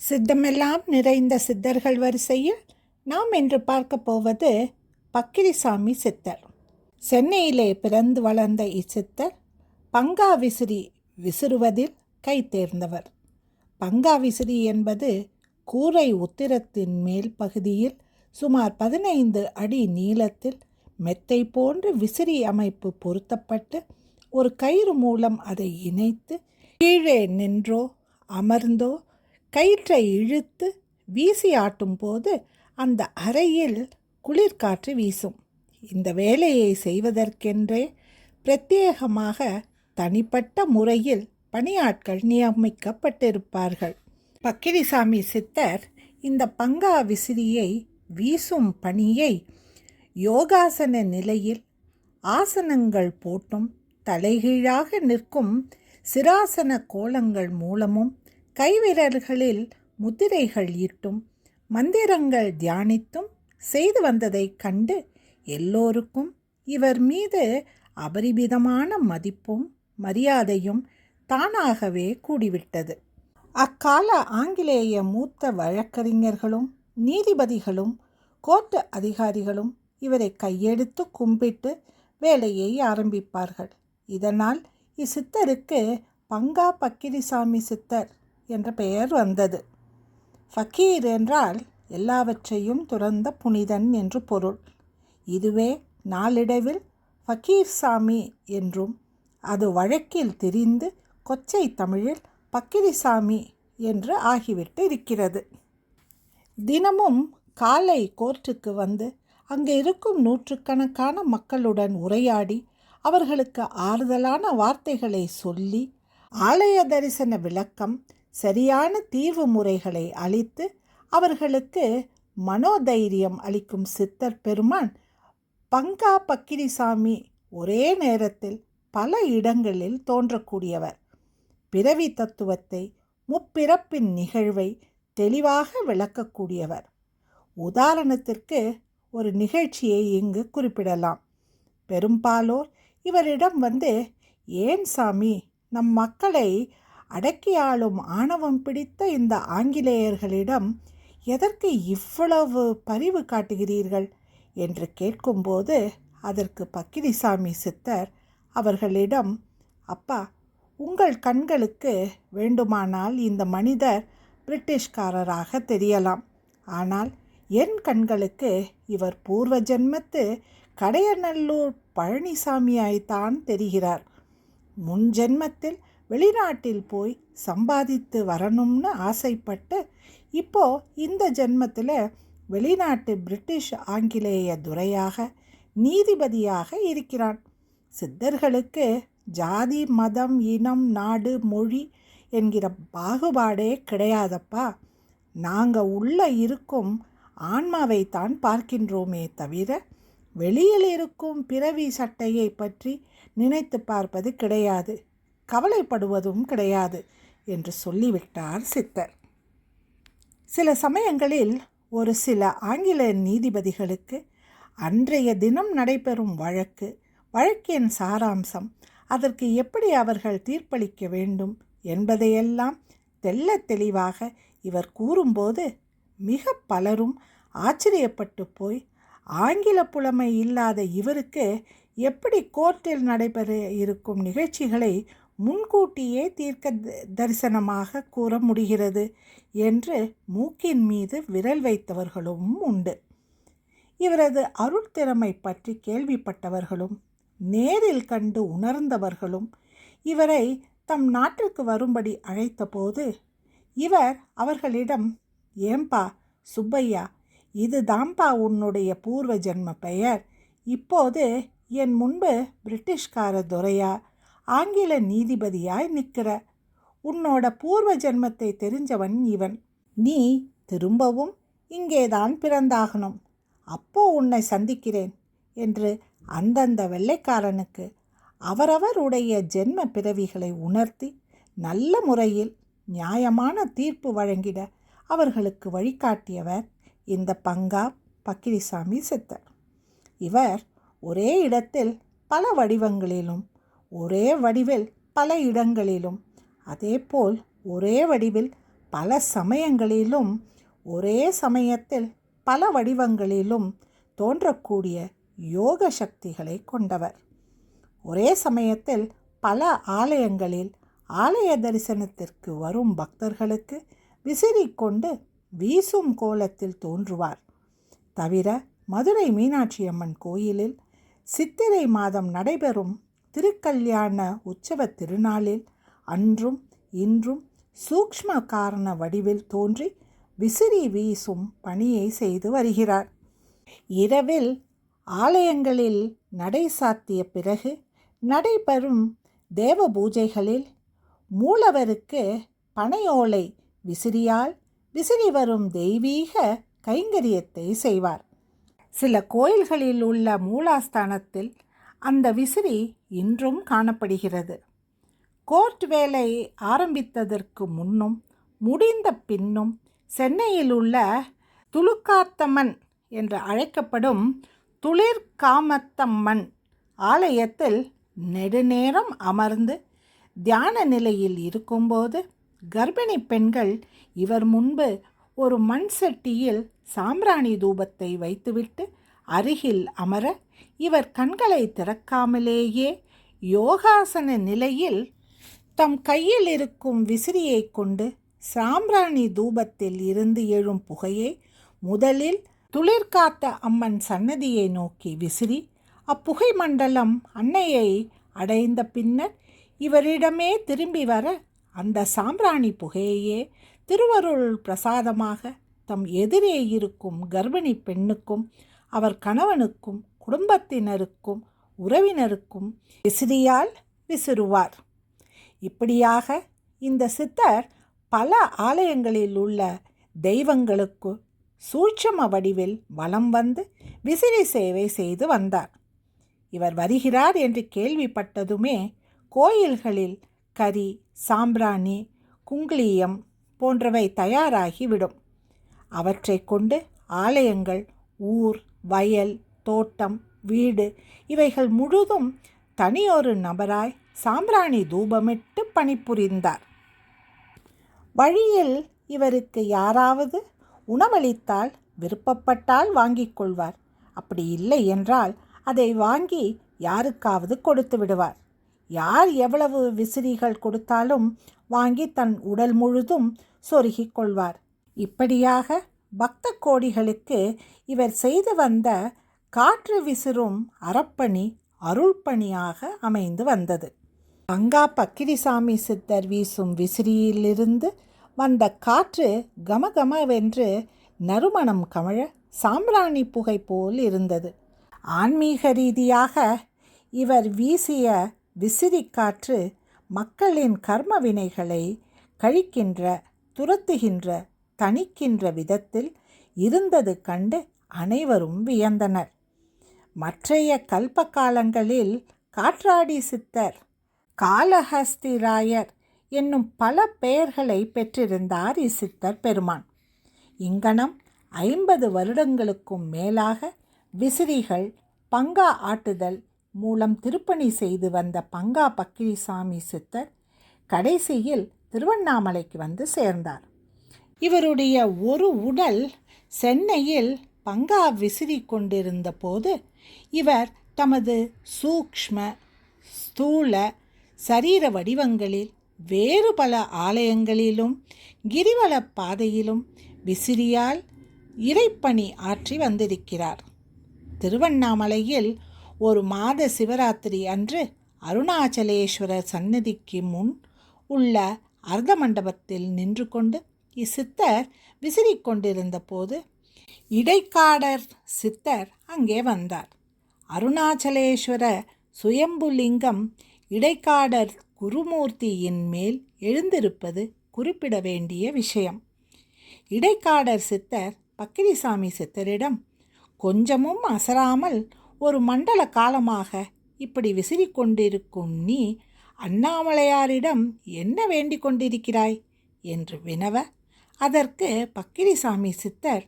சித்தமெல்லாம் நிறைந்த சித்தர்கள் வரிசையில் நாம் இன்று பார்க்க போவது பக்கிரிசாமி சித்தர். சென்னையிலே பிறந்து வளர்ந்த இச்சித்தர் பங்கா விசிறி விசிறுவதில் கை தேர்ந்தவர். பங்கா விசிறி என்பது கூரை உத்திரத்தின் மேல் பகுதியில் சுமார் பதினைந்து அடி நீளத்தில் மெத்தை போன்ற விசிறி அமைப்பு பொருத்தப்பட்டு ஒரு கயிறு மூலம் அதை இணைத்து கீழே நின்றோ அமர்ந்தோ கயிற்றை இழுத்து வீசி ஆட்டும் போது அந்த அறையில் குளிர்காற்று வீசும். இந்த வேலையை செய்வதற்கென்றே பிரத்யேகமாக தனிப்பட்ட முறையில் பணியாட்கள் நியமிக்கப்பட்டிருப்பார்கள். பக்கிரிசாமி சித்தர் இந்த பங்கா விசிறியை வீசும் பணியை யோகாசன நிலையில் ஆசனங்கள் போட்டும் தலைகீழாக நிற்கும் சிராசன கோலங்கள் மூலமும் கைவிரல்களில் முத்திரைகள் இட்டும் மந்திரங்கள் தியானித்தும் செய்து வந்ததைக் கண்டு எல்லோருக்கும் இவர் மீது அபரிமிதமான மதிப்பும் மரியாதையும் தானாகவே கூடிவிட்டது. அக்கால ஆங்கிலேய மூத்த வழக்கறிஞர்களும் நீதிபதிகளும் கோர்ட்டு அதிகாரிகளும் இவரை கையெடுத்து கும்பிட்டு வேலையை ஆரம்பிப்பார்கள். இதனால் இச்சித்தருக்கு பங்கா பக்கிரிசாமி சித்தர் என்ற பெயர் வந்தது. ஃபக்கீர் என்றால் எல்லாவற்றையும் துறந்த புனிதன் என்று பொருள். இதுவே நாளடைவில் ஃபக்கீர் சாமி என்றும் அது வழக்கில் திரிந்து கொச்சை தமிழில் பக்கிரிசாமி என்று ஆகிவிட்டு இருக்கிறது. தினமும் காலை கோர்ட்டுக்கு வந்து அங்கே இருக்கும் நூற்றுக்கணக்கான மக்களுடன் உரையாடி அவர்களுக்கு ஆறுதலான வார்த்தைகளை சொல்லி ஆலய தரிசன விளக்கம் சரியான தீர்வு முறைகளை அளித்து அவர்களுக்கு மனோதைரியம் அளிக்கும் சித்தர் பெருமான் பங்கா பக்கிரிசாமி ஒரே நேரத்தில் பல இடங்களில் தோன்றக்கூடியவர். பிறவி தத்துவத்தை முப்பிறப்பின் நிகழ்வை தெளிவாக விளக்கக்கூடியவர். உதாரணத்திற்கு ஒரு நிகழ்ச்சியை இங்கு குறிப்பிடலாம். பெரும்பாலோர் இவரிடம் வந்து ஏன் சாமி நம் மக்களை அடக்கி ஆளும் ஆணவம் பிடித்த இந்த ஆங்கிலேயர்களிடம் எதற்கு இவ்வளவு பரிவு காட்டுகிறீர்கள்? என்று கேட்கும்போது அதற்கு பக்கிரிசாமி சித்தர் அவர்களிடம் அப்பா உங்கள் கண்களுக்கு வேண்டுமானால் இந்த மனிதர் பிரிட்டிஷ்காரராக தெரியலாம். ஆனால் என் கண்களுக்கு இவர் பூர்வ ஜென்மத்து கடையநல்லூர் பழனிசாமியாய்த்தான் தெரிகிறார். முன் ஜென்மத்தில் வெளிநாட்டில் போய் சம்பாதித்து வரணும்னு ஆசைப்பட்டு இப்போ இந்த ஜென்மத்தில் வெளிநாட்டு பிரிட்டிஷ் ஆங்கிலேய துறையாக நீதிபதியாக இருக்கிறான். சித்தர்களுக்கு ஜாதி மதம் இனம் நாடு மொழி என்கிற பாகுபாடே கிடையாதப்பா. நாங்கள் உள்ள இருக்கும் ஆன்மாவை தான் பார்க்கின்றோமே தவிர வெளியில் இருக்கும் பிறவி சட்டையை பற்றி நினைத்து பார்ப்பது கிடையாது. கவலைப்படுவதும் கிடையாது என்று சொல்லிவிட்டார் சித்தர். சில சமயங்களில் ஒரு சில ஆங்கில நீதிபதிகளுக்கு அன்றைய தினம் நடைபெறும் வழக்கு வழக்கின் சாராம்சம் அதற்கு எப்படி அவர்கள் தீர்ப்பளிக்க வேண்டும் என்பதையெல்லாம் தெல்ல தெளிவாக இவர் கூறும்போது மிக பலரும் ஆச்சரியப்பட்டு போய் ஆங்கில புலமை இல்லாத இவருக்கு எப்படி கோர்ட்டில் நடைபெற இருக்கும் நிகழ்ச்சிகளை முன்கூட்டியே தீர்க்க தரிசனமாக கூற முடிகிறது என்று மூக்கின் மீது விரல் வைத்தவர்களும் உண்டு. இவரது அருட்திறமை பற்றி கேள்விப்பட்டவர்களும் நேரில் கண்டு உணர்ந்தவர்களும் இவரை தம் நாட்டிற்கு வரும்படி அழைத்தபோது இவர் அவர்களிடம் ஏம்பா சுப்பையா இது தாம்பா உன்னுடைய பூர்வ ஜென்ம பெயர். இப்போது என் முன்பு பிரிட்டிஷ்கார துறையா ஆங்கில நீதிபதியாய் நிற்கிற. உன்னோட பூர்வ ஜென்மத்தை தெரிஞ்சவன் இவன். நீ திரும்பவும் இங்கேதான் பிறந்தாகணும். அப்போ உன்னை சந்திக்கிறேன் என்று அந்தந்த வெள்ளைக்காரனுக்கு அவரவருடைய ஜென்ம பிறவிகளை உணர்த்தி நல்ல முறையில் நியாயமான தீர்ப்பு வழங்கிட அவர்களுக்கு வழிகாட்டியவர் இந்த பங்கா பக்கிரிசாமி சித்தர். இவர் ஒரே இடத்தில் பல வடிவங்களிலும் ஒரே வடிவில் பல இடங்களிலும் அதேபோல் ஒரே வடிவில் பல சமயங்களிலும் ஒரே சமயத்தில் பல வடிவங்களிலும் தோன்றக்கூடிய யோக சக்திகளை கொண்டவர். ஒரே சமயத்தில் பல ஆலயங்களில் ஆலய தரிசனத்திற்கு வரும் பக்தர்களுக்கு விசிறி கொண்டு வீசும் கோலத்தில் தோன்றுவார். தவிர மதுரை மீனாட்சி அம்மன் கோயிலில் சித்திரை மாதம் நடைபெறும் திருக்கல்யாண உற்சவ திருநாளில் அன்றும் இன்றும் சூக்ஷ்ம காரண வடிவில் தோன்றி விசிறி வீசும் பணியை செய்து வருகிறார். இரவில் ஆலயங்களில் நடை சாத்திய பிறகு நடைபெறும் தேவ பூஜைகளில் மூலவருக்கு பனையோலை விசிறியால் விசிறி வரும் தெய்வீக கைங்கரியத்தை செய்வார். சில கோயில்களில் உள்ள மூலாஸ்தானத்தில் அந்த விசிறி இன்றும் காணப்படுகிறது. கோர்ட் வேலை ஆரம்பித்ததற்கு முன்னும் முடிந்த பின்னும் சென்னையில் உள்ள துலுக்காத்தம்மன் என்று அழைக்கப்படும் துளிர்காமத்தம்மன் ஆலயத்தில் நெடுநேரம் அமர்ந்து தியான நிலையில் இருக்கும்போது கர்ப்பிணி பெண்கள் இவர் முன்பு ஒரு மண் சட்டியில் சாம்பிராணி தூபத்தை வைத்துவிட்டு அருகில் அமர இவர் கண்களை திறக்காமலேயே யோகாசன நிலையில் தம் கையில் இருக்கும் விசிறியை கொண்டு சாம்பிராணி தூபத்தில் இருந்து எழும் புகையை முதலில் துளிர்காத்த அம்மன் சன்னதியை நோக்கி விசிறி அப்புகை மண்டலம் அன்னையை அடைந்த பின்னர் இவரிடமே திரும்பி வர அந்த சாம்பிராணி புகையையே திருவருள் பிரசாதமாக தம் எதிரே இருக்கும் கர்ப்பிணி பெண்ணுக்கும் அவர் கணவனுக்கும் குடும்பத்தினருக்கும் உறவினருக்கும் விசிறியால் விசிறுவார். இப்படியாக இந்த சித்தர் பல ஆலயங்களில் உள்ள தெய்வங்களுக்கு சூட்சம வடிவில் வலம் வந்து விசிறி சேவை செய்து வந்தார். இவர் வருகிறார் என்று கேள்விப்பட்டதுமே கோயில்களில் கரி சாம்பிராணி குங்கிலியம் போன்றவை தயாராகிவிடும். அவற்றை கொண்டு ஆலயங்கள் ஊர் வயல் தோட்டம் வீடு இவைகள் முழுதும் தனியொரு நபராய் சாம்பிராணி தூபமிட்டு பணிபுரிந்தார். வழியில் இவருக்கு யாராவது உணவளித்தால் விருப்பப்பட்டால் வாங்கிக் கொள்வார். அப்படி இல்லை என்றால் அதை வாங்கி யாருக்காவது கொடுத்து விடுவார். யார் எவ்வளவு விசிறிகள் கொடுத்தாலும் வாங்கி தன் உடல் முழுதும் சொருகிக் கொள்வார். இப்படியாக பக்த கோடிகளுக்கு இவர் செய்து வந்த காற்று விசிறும் அறப்பணி அருள்பணியாக அமைந்து வந்தது. கங்கா பக்கிரிசாமி சித்தர் வீசும் விசிறியிலிருந்து வந்த காற்று கமகமவென்று நறுமணம் கமழ சாம்பிராணி புகை போல் இருந்தது. ஆன்மீக ரீதியாக இவர் வீசிய விசிறி காற்று மக்களின் கர்ம வினைகளை கழிக்கின்ற துரத்துகின்ற தணிக்கின்ற விதத்தில் இருந்தது கண்டு அனைவரும் வியந்தனர். மற்றைய கல்ப காலங்களில் காற்றாடி சித்தர் காலஹஸ்திராயர் என்னும் பல பெயர்களை பெற்றிருந்தார் இசித்தர் பெருமான். இங்கனம் ஐம்பது வருடங்களுக்கும் மேலாக விசிறிகள் பங்கா ஆட்டுதல் மூலம் திருப்பணி செய்து வந்த பங்கா பக்கிரிசாமி சித்தர் கடைசியில் திருவண்ணாமலைக்கு வந்து சேர்ந்தார். இவருடைய ஒரு உடல் சென்னையில் பங்கா விசிறி கொண்டிருந்த போது இவர் தமது சூக்ஷ்ம ஸ்தூல சரீர வடிவங்களில் வேறு பல ஆலயங்களிலும் கிரிவல பாதையிலும் விசிறியால் இறைப்பணி ஆற்றி வந்திருக்கிறார். திருவண்ணாமலையில் ஒரு மாத சிவராத்திரி அன்று அருணாச்சலேஸ்வரர் சன்னதிக்கு முன் உள்ள அர்த்த மண்டபத்தில் நின்று கொண்டு இச்சித்தர் விசிறிக் கொண்டிருந்த போது இடைக்காடர் சித்தர் அங்கே வந்தார். அருணாச்சலேஸ்வர சுயம்புலிங்கம் இடைக்காடர் குருமூர்த்தியின் மேல் எழுந்திருப்பது குறிப்பிட வேண்டிய விஷயம். இடைக்காடர் சித்தர் பக்கிரிசாமி சித்தரிடம் கொஞ்சமும் அசராமல் ஒரு மண்டல காலமாக இப்படி விசிறி கொண்டிருக்கும் நீ அண்ணாமலையாரிடம் என்ன வேண்டிக் கொண்டிருக்கிறாய்? என்று வினவ அதற்கு பக்கிரிசாமி சித்தர்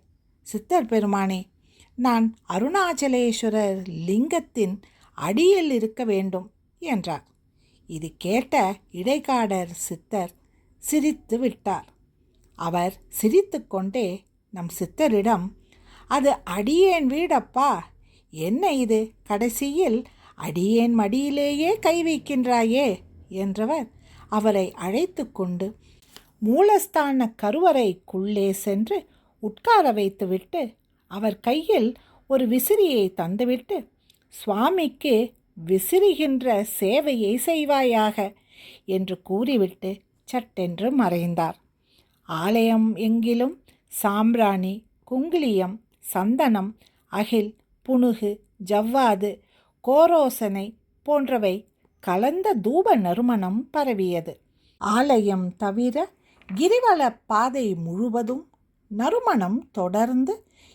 சித்தர் பெருமானே நான் அருணாச்சலேஸ்வரர் லிங்கத்தின் அடியில் இருக்க வேண்டும் என்றார். இது கேட்ட இடைக்காடர் சித்தர் சிரித்து விட்டார். அவர் சிரித்துக்கொண்டே நம் சித்தரிடம் அது அடியேன் வீடப்பா என்ன இது? கடைசியில் அடியேன் மடியிலேயே கை வைக்கின்றாயே என்றவர் அவரை அழைத்து கொண்டு மூலஸ்தான கருவறைக்குள்ளே சென்று உட்கார வைத்துவிட்டு அவர் கையில் ஒரு விசிறியை தந்துவிட்டு சுவாமிக்கு விசிறுகின்ற சேவையை செய்வாயாக என்று கூறிவிட்டு சட்டென்று மறைந்தார். ஆலயம் எங்கிலும் சாம்பிராணி குங்கிலியம் சந்தனம் அகில் புனுகு ஜவ்வாது கோரோசனை போன்றவை கலந்த தூப நறுமணம் பரவியது. ஆலயம் தவிர கிரிவல பாதை முழுவதும் நறுமணம் தொடர்ந்து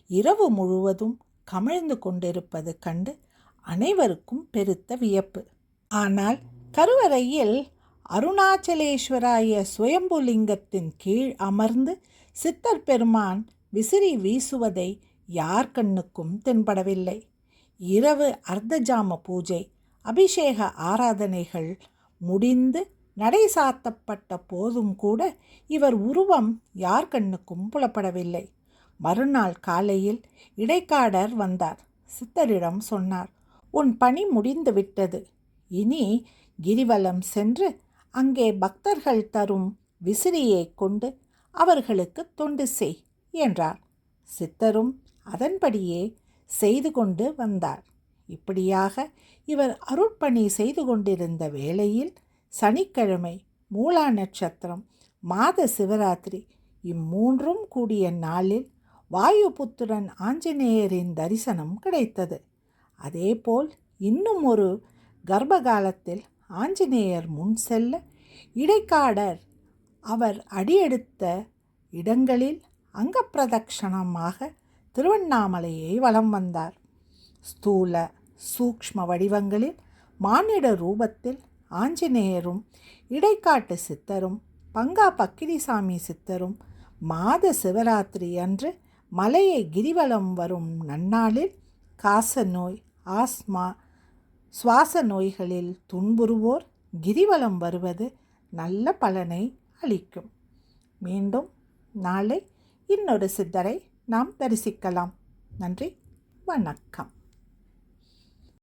இரவு முழுவதும் கமிழ்ந்து கொண்டிருப்பது கண்டு அனைவருக்கும் பெருத்த வியப்பு. ஆனால் கருவறையில் அருணாச்சலேஸ்வராய சுயம்புலிங்கத்தின் கீழ் அமர்ந்து சித்தர் பெருமான் விசிறி வீசுவதை யார் கண்ணுக்கும் தென்படவில்லை. இரவு அர்த்தஜாம பூஜை அபிஷேக ஆராதனைகள் முடிந்து நடை சாத்தப்பட்ட போதும் கூட இவர் உருவம் யார் கண்ணுக்கும் புலப்படவில்லை. மறுநாள் காலையில் இடைக்காடர் வந்தார். சித்தரிடம் சொன்னார் உன் பணி முடிந்து விட்டது. இனி கிரிவலம் சென்று அங்கே பக்தர்கள் தரும் விசிறியை கொண்டு அவர்களுக்கு தொண்டு செய் என்றார். சித்தரும் அதன்படியே செய்து கொண்டு வந்தார். இப்படியாக இவர் அருட்பணி செய்து கொண்டிருந்த வேளையில் சனிக்கிழமை மூலா நட்சத்திரம் மாத சிவராத்திரி இம்மூன்றும் கூடிய நாளில் வாயுபுத்திரன் ஆஞ்சநேயரின் தரிசனம் கிடைத்தது. அதேபோல் இன்னும் ஒரு கர்ப்பகாலத்தில் ஆஞ்சநேயர் முன் செல்ல இடைக்காடர் அவர் அடியெடுத்த இடங்களில் அங்கப்பிரதக்ஷணமாக திருவண்ணாமலையை வலம் வந்தார். ஸ்தூல சூக்ஷ்ம வடிவங்களில் மானிட ரூபத்தில் ஆஞ்சநேயரும் இடைக்காட்டு சித்தரும் பங்கா பக்கிரிசாமி சித்தரும் மாத சிவராத்திரி அன்று மலையை கிரிவலம் வரும் நன்னாளில் காச நோய் ஆஸ்மா சுவாச நோய்களில் துன்புறுவோர் கிரிவலம் வருவது நல்ல பலனை அளிக்கும். மீண்டும் நாளை இன்னொரு சித்தரை நாம் தரிசிக்கலாம். நன்றி வணக்கம்.